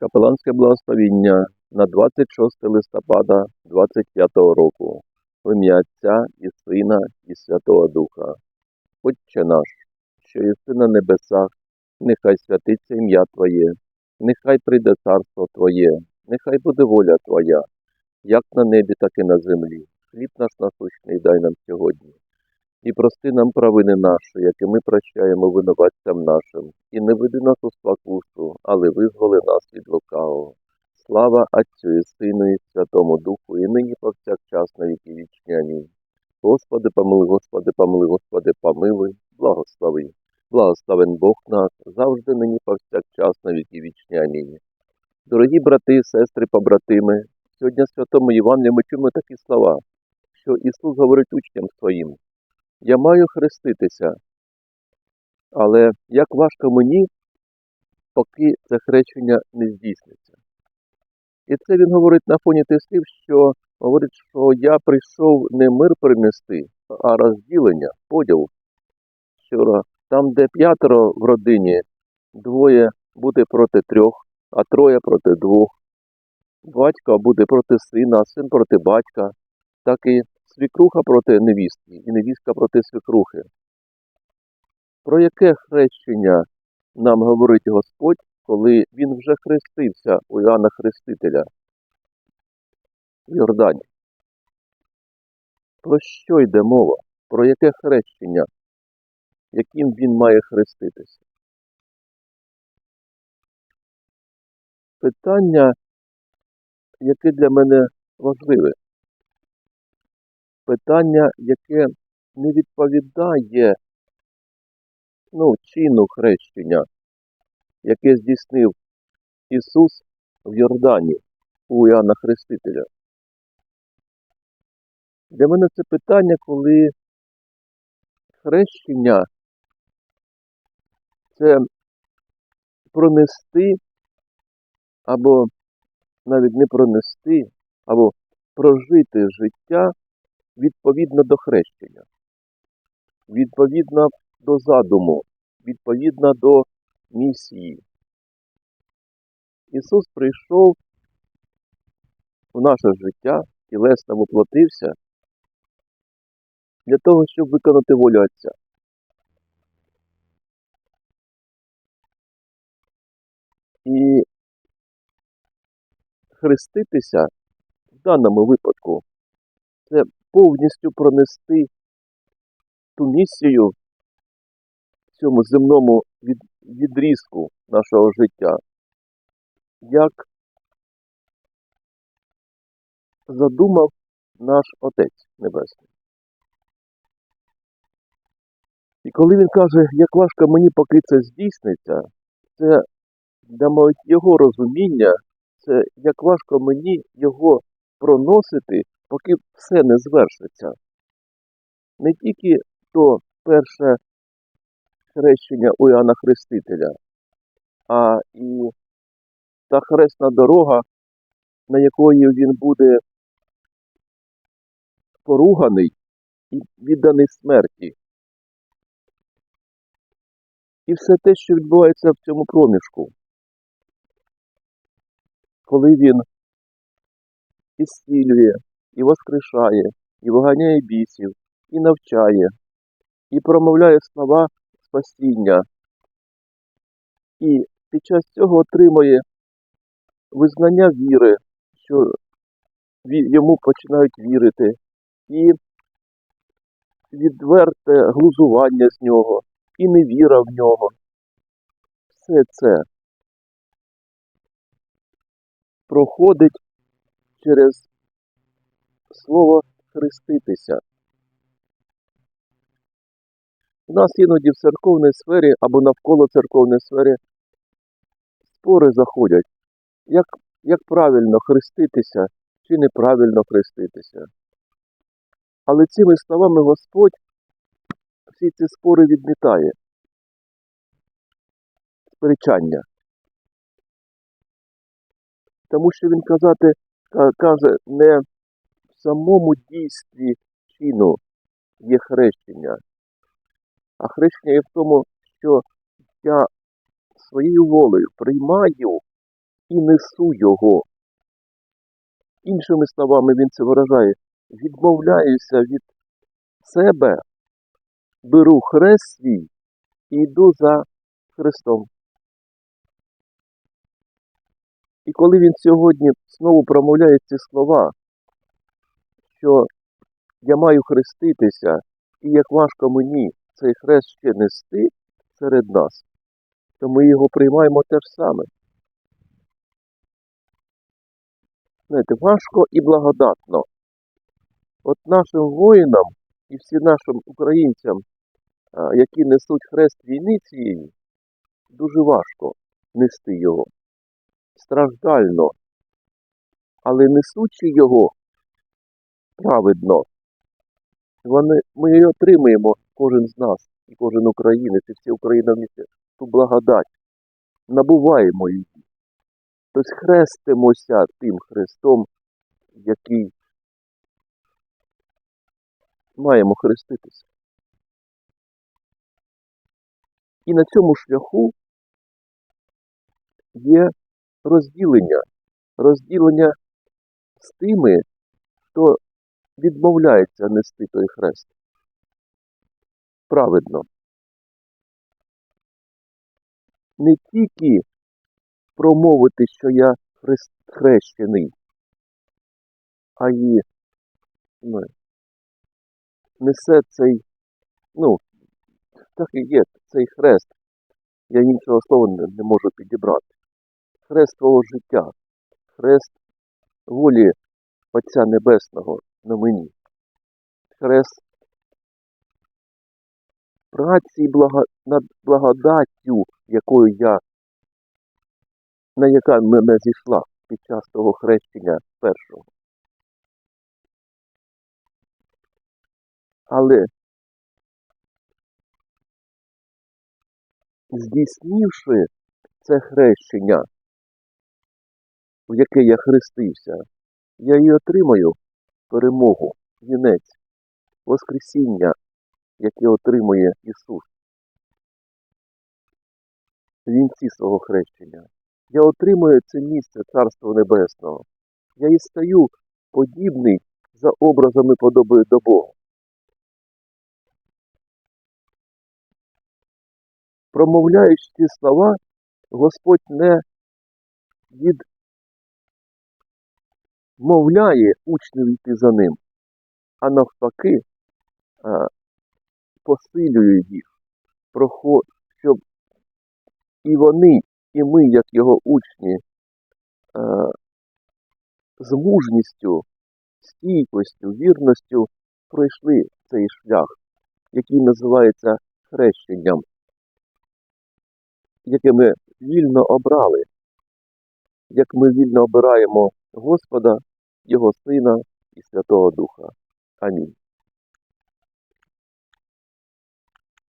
Капеланське благословіння на 26 листопада 25 року. В ім'я Отця і Сина і Святого Духа. Отче наш, що єси на небесах, нехай святиться ім'я Твоє, нехай прийде царство Твоє, нехай буде воля Твоя, як на небі, так і на землі. Хліб наш насущний дай нам сьогодні. І прости нам провини наші, які ми прощаємо винуватцям нашим, і не веди нас у спокусу, але визволи нас від лукавого. Слава Отцю і Сину і Святому Духу, і нині повсякчас на віки вічні. Амінь. Господи, помилуй, Господи, помилуй, Господи, помилуй, благослови. Благословен Бог наш, завжди нині повсякчас на віки вічні. Амінь. Дорогі брати, сестри, побратими, сьогодні в Святому Євангелії ми чуємо такі слова, що Ісус говорить учням своїм. Я маю хреститися, але як важко мені, поки це хрещення не здійсниться. І це він говорить на фоні тих слів, що говорить, що я прийшов не мир принести, а розділення, поділ. Що там, де п'ятеро в родині, двоє буде проти трьох, а троє проти двох. Батько буде проти сина, син проти батька, так і свікруха проти невістки і невістка проти свікрухи. Про яке хрещення нам говорить Господь, коли він вже хрестився у Іоанна Хрестителя в Йордані? Про що йде мова? Про яке хрещення, яким він має хреститися? Питання, яке для мене важливе питання, яке не відповідає ну, чину хрещення, яке здійснив Ісус в Йордані у Іоанна Хрестителя. Для мене це питання, коли хрещення це пронести або навіть не пронести, або прожити життя відповідно до хрещення, відповідно до задуму, відповідно до місії. Ісус прийшов в наше життя і лесно воплотився для того, щоб виконати волю Отця. І хреститися в даному випадку це повністю пронести ту місію в цьому земному від, відрізку нашого життя, як задумав наш Отець Небесний. І коли він каже, як важко мені, поки це здійсниться, це для його розуміння, це як важко мені його проносити поки все не звершиться. Не тільки то перше хрещення у Іоанна Хрестителя, а і та хресна дорога, на якої він буде поруганий і відданий смерті. І все те, що відбувається в цьому проміжку, коли він і зцілює, і воскрешає, і виганяє бісів, і навчає, і промовляє слова спасіння. І під час цього отримує визнання віри, що йому починають вірити, і відверте глузування з нього, і невіра в нього. Все це проходить через слово хреститися. У нас іноді в церковній сфері або навколо церковної сфери спори заходять, як, як правильно хреститися чи неправильно хреститися. Але цими словами Господь всі ці спори відмітає. Сперечання. Тому що він казати, каже не самому дійстві чину є хрещення, а хрещення є в тому, що я своєю волею приймаю і несу його. Іншими словами, він це виражає, відмовляюся від себе, беру хрест свій і йду за Христом. І коли він сьогодні знову промовляє ці слова, що я маю хреститися, і як важко мені цей хрест ще нести серед нас, то ми його приймаємо те ж саме. Знаєте, важко і благодатно. От нашим воїнам і всім нашим українцям, які несуть хрест війни цієї, дуже важко нести його. Страждально. Але несучи його праведно, вони, ми і отримаємо кожен з нас, і кожен українець, і всі Україна вмісті, ту благодать. Набуваємо її. Тобто хрестимося тим Христом, який маємо хреститися. І на цьому шляху є розділення, розділення з тими, хто відмовляється нести той хрест. Праведно. Не тільки промовити, що я хрест, хрещений, а й ну, несе цей, ну, так і є, цей хрест. Я іншого слова не, не можу підібрати. Хрест твого життя, хрест волі Отця Небесного на мені. Хрест праці блага... над благодаттю, якою я, на яка мене зійшла під час того хрещення першого. Але здійснивши це хрещення, в яке я хрестився, я і отримаю перемогу, вінець, Воскресіння, яке отримує Ісус. Вінці свого хрещення. Я отримую це місце Царства Небесного. Я і стаю подібний за образами подобою до Бога. Промовляючи ці слова, Господь не відмовляє учнів йти за ним, а навпаки посилює їх, щоб і вони, і ми, як його учні, з мужністю, стійкостю, вірністю пройшли цей шлях, який називається хрещенням, яке ми вільно обрали, як ми вільно обираємо Господа, Його Сина і Святого Духа. Амінь.